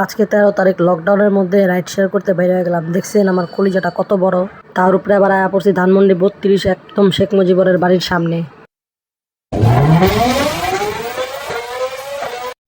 আজকে তেরো তারিখ লকডাউনের মধ্যে রাইড শেয়ার করতে বাইরে হয়ে গেলাম। দেখছেন আমার খলিজাটা কত বড়। তার উপরে আবার আয়া পড়ছি ধানমন্ডি বত্রিশ একদম শেখ মুজিবরের বাড়ির সামনে।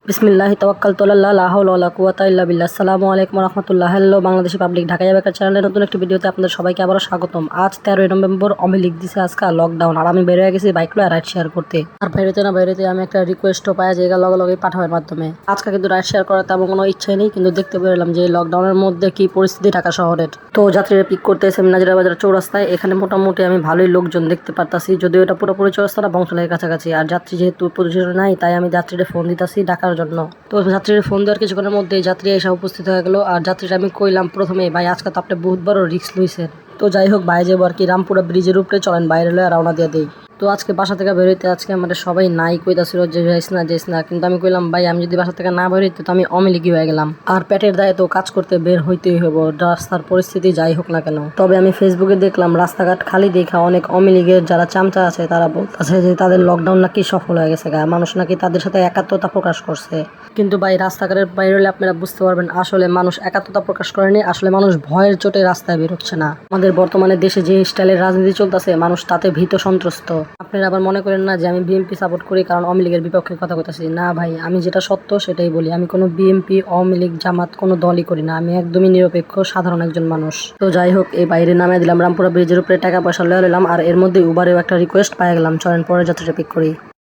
বিসমিল্লাহ তওয়াক্কাল তোল্লাহ লাহাউল ওয়ালা কুওয়াতা ইল্লা বিল্লাহ। আসসালামু আলাইকুম রহমতুল্লাহ। হ্যালো বাংলাদেশি পাবলিক, ঢাকা যাবে চ্যানেলের নতুন একটি ভিডিওতে আপনাদের সবাইকে আবারও স্বাগতম। আজ তেরোই নভেম্বর, আমি লিখ দিছে আজকে লকডাউন আর আমি বের হয়ে গেছি বাইক লয়ে রাইড শেয়ার করতে। আর বাইরেতে না বাইরেতে আমি একটা রিকোয়েস্টও পাই এগুলো লগে লগে পাঠাবের মাধ্যমে। আজকে কিন্তু রাইড শেয়ার করার তেমন কোনো ইচ্ছাই নেই, কিন্তু দেখতে পেলাম যে লকডাউনের মধ্যে কি পরিস্থিতি ঢাকা শহরের। তো যাত্রীরা পিক করতে এসে নাজিরা বাজার চৌরাস্তায়। এখানে মোটামুটি আমি ভালোই লোকজন দেখতে পারতাছি, যদিও এটা পুরোপুরি চৌরাস্তা না বংশালের কাছাকাছি। আর যাত্রী যেহেতু পজিশনে নাই, তাই আমি যাত্রীদের ফোন দিতাছি। ডাকার জন্য। তো যাত্রীর ফোন দেওয়ার কিছুক্ষণের মধ্যে যাত্রী এসে উপস্থিত হয়ে গেলো। আর যাত্রীটা আমি কইলাম প্রথমে ভাই, আজকে তো আপনি বহুত বড় রিস্ক লইছেন। তো যাই হোক বাইরে যাব আর কি রামপুরা ব্রিজের উপরে চলেন, বাইরে লয়ে রওনা দিয়ে দেই। তো আজকে বাসা থেকে বেরোইতে আজকে আমাদের সবাই নাই, কইতাছিল যে যাইস না যাইস না। কিন্তু আমি কইলাম, ভাই, আমি যদি বাসা থেকে না বেরোইতে তো আমি অমিলিকি হয়ে গেলাম। আর পেটের দায়ে তো কাজ করতে বের হইতেই হব রাস্তার পরিস্থিতি যাই হোক না কেন। তবে আমি ফেসবুকে দেখলাম, রাস্তাঘাট খালি দেখা অনেক অমিলিগের যারা চামচা আছে, তারা বলতেছে যে তাদের লকডাউন নাকি সফল হয়ে গেছে গা। মানুষ নাকি তাদের সাথে একাত্মতা প্রকাশ করছে। কিন্তু ভাই, রাস্তাঘাটের বাইরে হলে আপনারা বুঝতে পারবেন, আসলে মানুষ একাত্মতা প্রকাশ করেনি, আসলে মানুষ ভয়ের চোটে রাস্তায় বেরোচ্ছে না। আমাদের বর্তমানে দেশে যে স্টাইলের রাজনীতি চলতেছে, মানুষ তাতে ভীত সন্ত্রস্ত। আপনারা আবার মনে করেন না যে আমি বিএনপি সাপোর্ট করি কারণ আওয়ামী লীগের বিপক্ষে কথা বলতেছি না ভাই আমি যেটা সত্য সেটাই বলি। আমি কোনো বিএনপি আওয়ামী লীগ জামাত কোনো দলই করি না। আমি একদমই নিরপেক্ষ সাধারণ একজন মানুষ। তো যাই হোক এই বাইরে নামে দিলাম রামপুরা ব্রিজের উপরে টাকা পয়সা লয়ে নিলাম আর এর মধ্যে উবারেও একটা রিকোয়েস্ট পাই গেলাম। চলেন পরে যাত্রাটা পিক করি।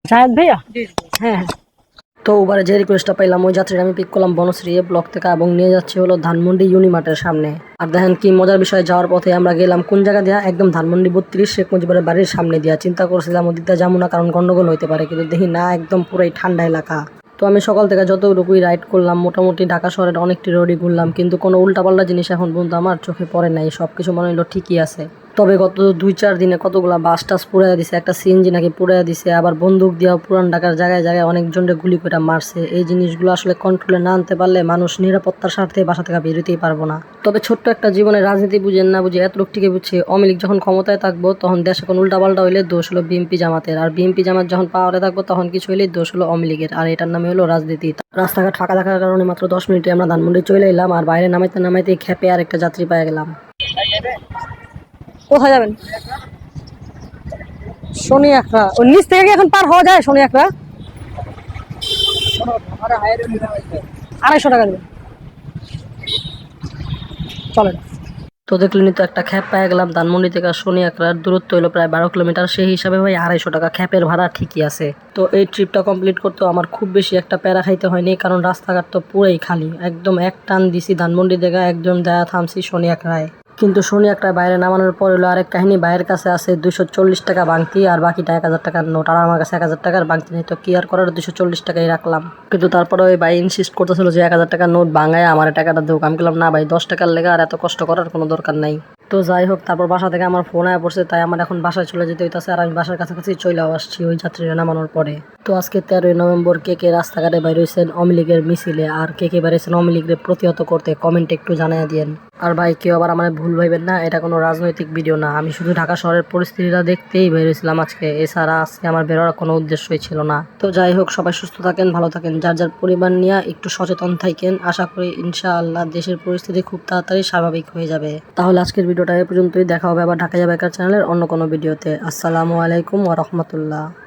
সাহেব ভাইয়া? হ্যাঁ হ্যাঁ। তো উবারে যে রিকোয়েস্টটা পাইলাম, ওই যাত্রীরা আমি পিক করলাম বনশ্রী এ ব্লক থেকে এবং নিয়ে যাচ্ছি হলো ধানমন্ডি ইউনিমার্টের সামনে। আর দেখেন কি মজার বিষয়, যাওয়ার পথে আমরা গেলাম কোন জায়গা দিয়া? একদম ধানমন্ডি বত্রিশ শেখ মুজিবের বাড়ির সামনে দিয়া। চিন্তা করছিলাম ওদিকটা যাব না, কারণ গন্ডগোল হইতে পারে, কিন্তু দেখি না, একদম পুরাই ঠান্ডা এলাকা। তো আমি সকাল থেকে যতটুকুই রাইড করলাম, মোটামুটি ঢাকা শহরের অনেকটি রোডই ঘুরলাম, কিন্তু কোনো উল্টাপাল্টা জিনিস এখন পর্যন্ত আমার চোখে পড়ে নাই সব কিছু মনে হলো ঠিকই আছে। তবে গত দুই চার দিনে কতগুলা বাস টাস পুড়াইয়া দিছে, একটা সিএনজি নাকি পুড়াইয়া দিছে, আবার বন্দুক দিয়া পুরান ঢাকার জায়গায় জায়গায় অনেকজনকে গুলি করে মারছে। এই জিনিসগুলো আসলে কন্ট্রোলে না আনতে পারলে মানুষ নিরাপত্তার স্বার্থে বাসা থেকে বেরোতেই পারব না। তবে ছোট্ট একটা জীবনে রাজনীতি বুঝেন না বুঝে এত লোক টিকে বুঝছে, অমিলিক যখন ক্ষমতায় থাকব, তখন দেশ এখন উল্টাপাল্টা হইলে দোষ হলো বিএনপি জামাতের, আর বিএনপি জামাত যখন পাওয়ারে থাকব, তখন কিছু হইলে দোষ হলো অমিলিগের আর এটার নামে হলো রাজনীতি। রাস্তাঘাট ফাঁকা থাকার কারণে মাত্র দশ মিনিটে আমরা ধানমন্ডি চলে এলাম, আর বাইরে নামাইতে নামাইতে খেপে আর একটা যাত্রী পেয়ে গেলাম। কোথায় যাবেন? শনি একরা ওই নিচ থেকে এখন পার হওয়া যায় শনি একরা আড়াইশো টাকা দেবেন চলেন। তো দেখলেনি তো একটা খ্যাপ পেয়ে গেলাম। ধানমন্ডি থেকে শনি একরার দূরত্ব হলো প্রায় বারো কিলোমিটার। সেই হিসাবে ভাই আড়াইশো টাকা। খ্যাপের ভাড়া ঠিকই আছে। তো এই ট্রিপটা কমপ্লিট করতে আমার খুব বেশি একটা প্যারা খাইতে হয়নি, কারণ রাস্তাঘাট তো পুরোই খালি। একদম এক টান দিছি ধানমন্ডি থেকে, একদম দেয়া থামছি শনি একরায় কিন্তু শনি একটা বাইরে নামানোর পর হলো আরেক কাহিনী, বাইরের কাছে আছে দুশো চল্লিশ টাকা বাংতি আর বাকিটা এক হাজার টাকার নোট। আর আমার কাছে এক হাজার টাকার বাংতি নেই, তো কি আর করার? দুশো চল্লিশ টাকাই রাখলাম। কিন্তু তারপরে ওই ভাই ইনসিস্ট করতেছিল যে এক হাজার টাকার নোট বাঙায় আমার টাকাটা দেবো আমি বললাম না ভাই, দশ টাকার লেগে আর এত কষ্ট করার কোনো দরকার নাই। তো যাই হোক, তারপর বাসা থেকে আমার ফোন আয়া পড়ছে, তাই আমার এখন বাসায় চলে যেতে হইতাছে আর আমি বাসার কাছাকাছি চলেও আসছি ওই যাত্রীরা নামানোর পরে। তো আজকে তেরোই নভেম্বর কে কে রাস্তাঘাটে বাইর হয়েছেন আওয়ামী লীগের মিছিলে, আর কে কে বেরিয়েছেন আওয়ামী লীগের প্রতিহত করতে কমেন্টে একটু জানিয়ে দিয়েন। আর ভাই, কেউ আবার আমার ভুল ভাইবেন না, এটা কোনো রাজনৈতিক ভিডিও না। আমি শুধু ঢাকা শহরের পরিস্থিতিটা দেখতেই বেরিয়েছিলাম আজকে। এছাড়া আজকে আমার বেরোয়ার কোনো উদ্দেশ্যই ছিল না। তো যাই হোক, সবাই সুস্থ থাকেন, ভালো থাকেন। যার যার পরিবার নিয়ে একটু সচেতন থাকেন, আশা করি ইনশাআল্লাহ দেশের পরিস্থিতি খুব তাড়াতাড়ি স্বাভাবিক হয়ে যাবে। তাহলে আজকের ভিডিওটা এ পর্যন্তই। দেখা হবে আবার ঢাকা যাবে চ্যানেলের অন্য কোনো ভিডিওতে আসসালামু আলাইকুম ওয়া রাহমাতুল্লাহ।